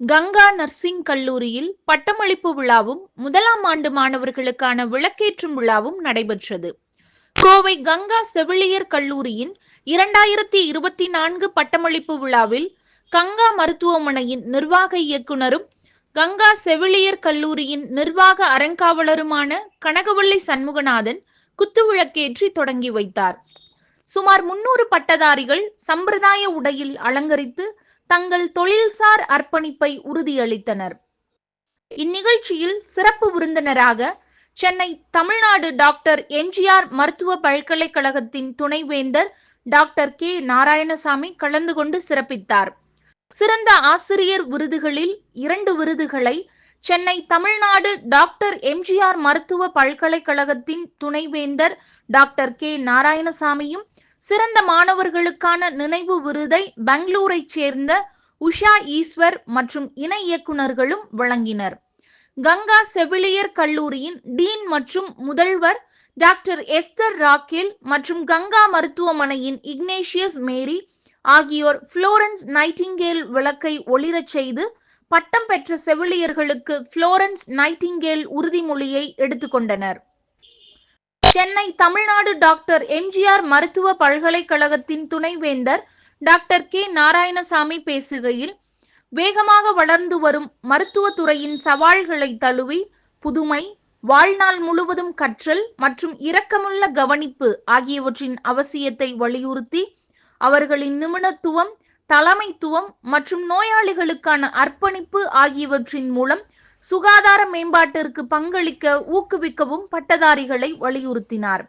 Ganga nursing கல்லூரியில் பட்டமளிப்பு விழாவும் முதலாம் ஆண்டு மாணவர்களுக்கான விளக்கேற்றும் விழாவும் நடைபெற்றது. கோவை கங்கா செவிலியர் கல்லூரியின் இரண்டாயிரத்தி இருபத்தி நான்கு பட்டமளிப்பு விழாவில் கங்கா மருத்துவமனையின் நிர்வாக இயக்குனரும் கங்கா செவிலியர் கல்லூரியின் நிர்வாக அறங்காவலருமான கனகவள்ளி சண்முகநாதன் குத்துவிளக்கேற்றி தொடங்கி வைத்தார். சுமார் முன்னூறு பட்டதாரிகள் சம்பிரதாய உடையில் அலங்கரித்து தங்கள் தொழில்சார் அர்ப்பணிப்பை உறுதியளித்தனர். இந்நிகழ்ச்சியில் சிறப்பு விருந்தினராக சென்னை தமிழ்நாடு டாக்டர் எம்ஜிஆர் மருத்துவ பல்கலைக்கழகத்தின் துணைவேந்தர் டாக்டர் கே. நாராயணசாமி கலந்து கொண்டு சிறப்பித்தார். சிறந்த ஆசிரியர் விருதுகளில் இரண்டு விருதுகளை சென்னை தமிழ்நாடு டாக்டர் எம்ஜிஆர் மருத்துவ பல்கலைக்கழகத்தின் துணைவேந்தர் டாக்டர் கே. நாராயணசாமியும் சிறந்த மாணவர்களுக்கான நினைவு விருதை பெங்களூரைச் சேர்ந்த உஷா ஈஸ்வர் மற்றும் இணை இயக்குனர்களும் வழங்கினர். கங்கா செவிலியர் கல்லூரியின் டீன் மற்றும் முதல்வர் டாக்டர் எஸ்தர் ராக்கேல் மற்றும் கங்கா மருத்துவமனையின் இக்னேஷியஸ் மேரி ஆகியோர் புளோரன்ஸ் நைட்டிங்கேல் விளக்கை ஒளிரச் செய்து பட்டம் பெற்ற செவிலியர்களுக்கு புளோரன்ஸ் நைட்டிங்கேல் உறுதிமொழியை எடுத்துக்கொண்டனர் சென்னை தமிழ்நாடு டாக்டர் எம்ஜிஆர் மருத்துவ பல்கலைக்கழகத்தின் துணைவேந்தர் டாக்டர் கே நாராயணசாமி பேசுகையில் வேகமாக வளர்ந்து வரும் மருத்துவத்துறையின் சவால்களை தழுவி புதுமை வாழ்நாள் முழுவதும் கற்றல் மற்றும் இரக்கமுள்ள கவனிப்பு ஆகியவற்றின் அவசியத்தை வலியுறுத்தி அவர்களின் நிபுணத்துவம் தலைமைத்துவம் மற்றும் நோயாளிகளுக்கான அர்ப்பணிப்பு ஆகியவற்றின் மூலம் சுகாதார மேம்பாட்டிற்கு பங்களிக்க ஊக்குவிக்கவும் பட்டதாரிகளை வலியுறுத்தினார்.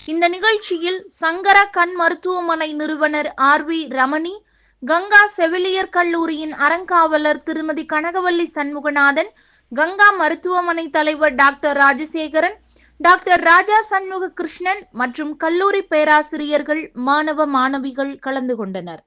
இந்த நிகழ்ச்சியில் சங்கர கண் மருத்துவமனை நிறுவனர் ஆர் வி ரமணி கங்கா செவிலியர் கல்லூரியின் அறங்காவலர் திருமதி கனகவல்லி சண்முகநாதன் கங்கா மருத்துவமனை தலைவர் டாக்டர் ராஜசேகரன் டாக்டர் ராஜா சண்முக கிருஷ்ணன் மற்றும் கல்லூரி பேராசிரியர்கள் மாணவ மாணவிகள் கலந்து கொண்டனர்.